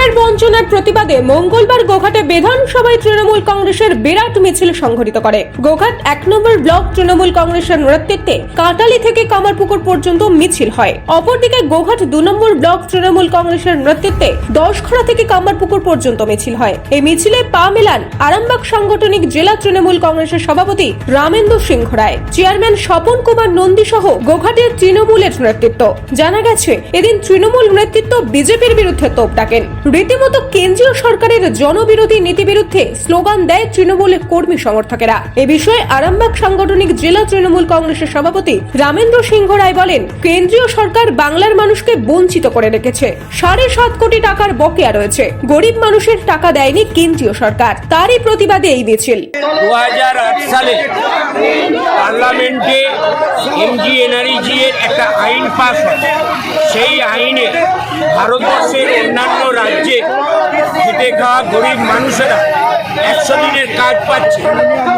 কেন্দ্রের বঞ্চনার প্রতিবাদে মঙ্গলবার গোঘাটে বিধানসভায় তৃণমূল কংগ্রেসের বিরাট মিছিল সংঘটিত করে। গোঘাট এক নম্বর ব্লক তৃণমূল কংগ্রেসের নেতৃত্বে কাটালি থেকে কামারপুকুর পর্যন্ত মিছিল হয়। অপরদিকে গোঘাট দু নম্বর ব্লক তৃণমূল কংগ্রেসের নেতৃত্বে দশখড়া থেকে কামারপুকুর পর্যন্ত মিছিল হয়। এই মিছিলে পা মেলান আরামবাগ সাংগঠনিক জেলা তৃণমূল কংগ্রেসের সভাপতি রামেন্দ্র সিংহ রায়। চেয়ারম্যান স্বপন কুমার নন্দী সহ গোঘাটের তৃণমূলের নেতৃত্ব। জানা গেছে, এদিন তৃণমূল নেতৃত্ব বিজেপির বিরুদ্ধে তোপ ডাকেন। রীতিমতো কেন্দ্রীয় সরকারের জনবিরোধী নীতি বিরুদ্ধে স্লোগান দেয় তৃণমূলের কর্মী সমর্থকেরা। এ বিষয়ে আরামবাগ সাংগঠনিক জেলা তৃণমূল কংগ্রেসের সভাপতি রামেন্দ্র সিংহ রায় বলেন, কেন্দ্রীয় সরকার বাংলার মানুষকে বঞ্চিত করে রেখেছে। সাড়ে সাত কোটি টাকার বকেয়া রয়েছে। গরিব মানুষের টাকা দেয়নি কেন্দ্রীয় সরকার। তারই প্রতিবাদে এই মিছিল। সালে পার্লামেন্টে এমজি একটা আইন পাস সেই আইনে ভারতবর্ষের অন্যান্য রাজ্যে খেটে খাওয়া গরিব মানুষেরা একশো দিনের কাজ পাচ্ছে।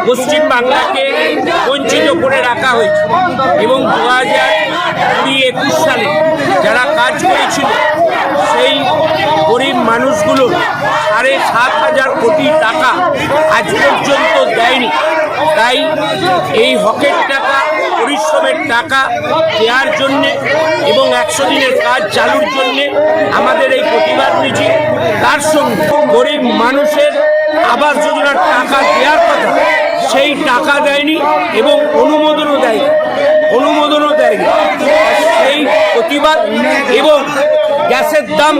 পশ্চিম বাংলাকে বঞ্চিত করে রাখা হয়েছে। এবং দু হাজার কুড়ি একুশ সালে যারা কাজ করেছিল, সেই গরিব মানুষগুলো সাড়ে সাত হাজার কোটি টাকা আজ পর্যন্ত দেয়নি। তাই এই হকের টাকা পরিশ্রমের টাকা দেওয়ার জন্যে এবং একশো দিনের কাজ চালুর জন্যে আমাদের এই প্রতিবাদ মিছিল, তার সঙ্গে গরিব মানুষের আবাস যোজনার টাকা দেওয়ার কথা, সেই টাকা দেয়নি এবং অনুমোদনও দেয়নি অনুমোদনও দেয়নি। সেই প্রতিবাদ এবং গ্যাসের দাম,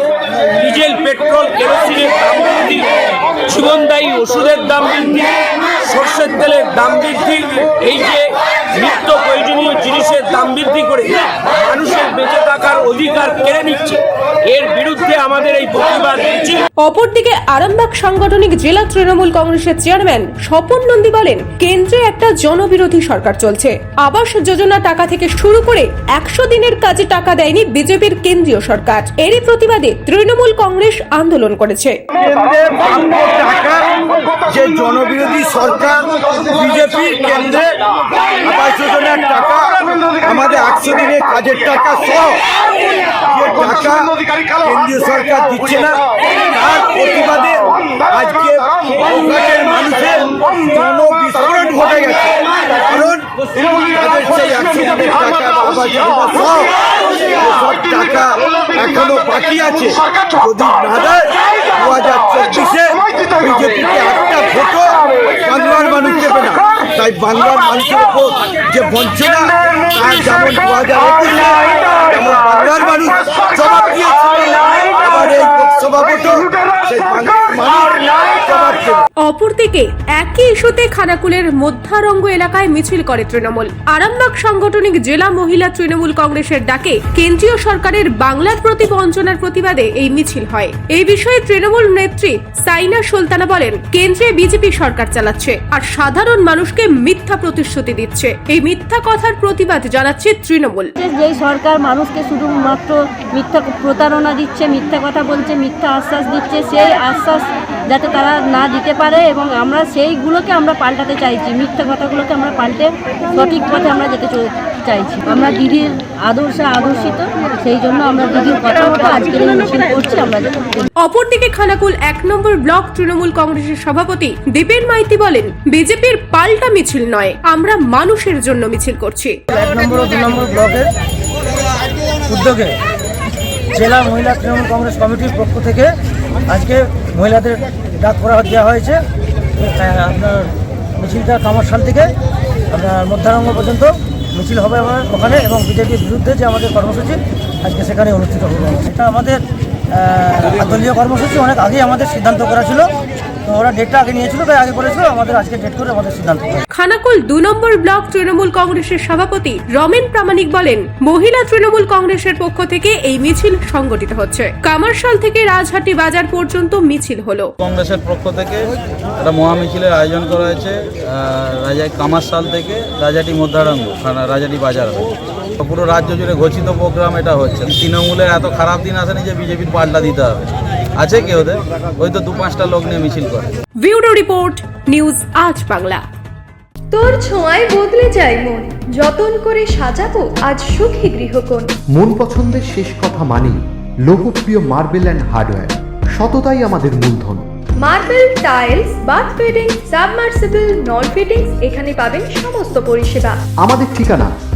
ডিজেল, পেট্রোল, কেরোসিনের দাম বৃদ্ধি, জীবনদায়ী ওষুধের দাম বৃদ্ধি সর্ষের তেলের দাম বৃদ্ধি এই যে নিত্য প্রয়োজনীয় জিনিসের দাম বৃদ্ধি করে মানুষের বেঁচে থাকার অধিকার কেড়ে নিচ্ছে এর বিরুদ্ধে আমাদের এই প্রতিবাদ অপরদিকে আরামবাগ সাংগঠনিক জেলা তৃণমূল কংগ্রেসের চেয়ারম্যান স্বপন নন্দী বলেন কেন্দ্রে একটা জনবিরোধী সরকার চলছে। আবাস যোজনা টাকা থেকে শুরু করে একশো দিনের কাজে টাকা দেয়নি বিজেপির কেন্দ্রীয় সরকার। এরই প্রতিবাদে তৃণমূল কংগ্রেস আন্দোলন করেছে। যে জনবিরোধী সরকার বিজেপির কেন্দ্রে আবাস যোজনার টাকা, আমাদের একশো দিনের কাজের টাকা যে টাকা কেন্দ্রীয় সরকার দিচ্ছে না, তার প্রতিবাদে আজকে গোঘাটের মানুষের জনবিস্ফোরণ ঘটে গেছে। কারণ তাদের টাকা বা আবাস যোজনা সহ টাকা এখনও বাকি আছে একটা ভোটও বাংলার না। তাই বাংলার মানুষের উপর যে বঞ্চনা, তার যেমন দু হাজার একুশে বাংলার মানুষ জবাব দিয়েছিল, আবার এই লোকসভা সেই বাংলার মানুষ অপরদিকে একই ইস্যুতে খানাকুলের মধ্যারঙ্গ এলাকায় মিছিল করে তৃণমূল। আরামবাগ সাংগঠনিক জেলা মহিলা তৃণমূল কংগ্রেসের ডাকে কেন্দ্রীয় সরকারের বাংলার প্রতি বঞ্চনার প্রতিবাদে এই মিছিল হয়। এই বিষয়ে তৃণমূল নেত্রী সাইনা সুলতানা বলেন কেন্দ্রে বিজেপি সরকার চালাচ্ছে আর সাধারণ মানুষকে মিথ্যা প্রতিশ্রুতি দিচ্ছে। এই মিথ্যা কথার প্রতিবাদ জানাচ্ছে তৃণমূল। যেই সরকার মানুষকে শুধুমাত্র মিথ্যা প্রতারণা দিচ্ছে মিথ্যা কথা বলছে মিথ্যা আশ্বাস দিচ্ছে সেই আশ্বাস যাতে তারা না দিতে পারে এবং আমরা সেইগুলোকে আমরা পাল্টাতে চাইছি মিথ্যা কথাগুলোকে আমরা পাল্টে সঠিক পথে আমরা যেতে চাইছি। আমরা দিদির আদর্শে আদর্শিত সেই জন্য আমরা দিদির কথা মতো আজকের এই মিছিল করছি আমরা অপরদিকে খানাকুল এক নম্বর ব্লক তৃণমূল কংগ্রেসের সভাপতি দীপেন মাইতি বলেন বিজেপির পাল্টা মিছিল নয় আমরা মানুষের জন্য মিছিল করছি। এক নম্বর ও দু নম্বর ব্লকের উদ্যোগে জেলা মহিলা তৃণমূল কংগ্রেস কমিটির পক্ষ থেকে আজকে মহিলাদের ডাক করা দেওয়া হয়েছে। আপনার মিছিলটা কামারশাল থেকে, আপনার মধ্যারঙ্গ পর্যন্ত মিছিল হবে আমার ওখানে এবং বিজেপির বিরুদ্ধে যে আমাদের কর্মসূচি, আজকে সেখানে অনুষ্ঠিত হবে। এটা আমাদের দলীয় কর্মসূচি, অনেক আগেই আমাদের সিদ্ধান্ত করা ছিল। ওরা ডেটটা আগে নিয়েছিল তাই আগে করেছিল আমাদের আজকে ডেট করে আমাদের সিদ্ধান্ত খানাকুল দু নম্বর ব্লক তৃণমূল কংগ্রেসের সভাপতি রমেন প্রামাণিক বলেন মহিলা তৃণমূল কংগ্রেসের পক্ষ থেকে এই মিছিল সংগঠিত হচ্ছে। কামারশাল থেকে রাজহাটি বাজার পর্যন্ত মিছিল হলো। কংগ্রেসের পক্ষ থেকে একটা মহামিছিলের আয়োজন করা হয়েছে আহ, রাজা কামারশাল থেকে রাজাটি মধ্যারঙ্গ খানা- রাজাটি বাজার পুরো রাজ্য জুড়ে ঘোষিত প্রোগ্রাম এটা হচ্ছে। তৃণমূলের এত খারাপ দিন আসেনি যে বিজেপির পাল্টা দিতে হবে। আছে কি ওদের? ওই তো দু পাঁচটা লোক নিয়ে মিছিল করে। ব্যুরো রিপোর্ট নিউজ আজ বাংলা। তোর ছোঁয়ায় বদলে যায় মন। যতন করে সাজাবো আজ সুখী গৃহকোণ। মন পছন্দের শেষ কথা মানি লোকপ্রিয় মার্বেল অ্যান্ড হার্ডওয়্যার। সততাই আমাদের মূলধন। Marble tiles bath fitting submersible নল ফিটিংস এখানে পাবেন সমস্ত পরিষেবা। আমাদের ঠিকানা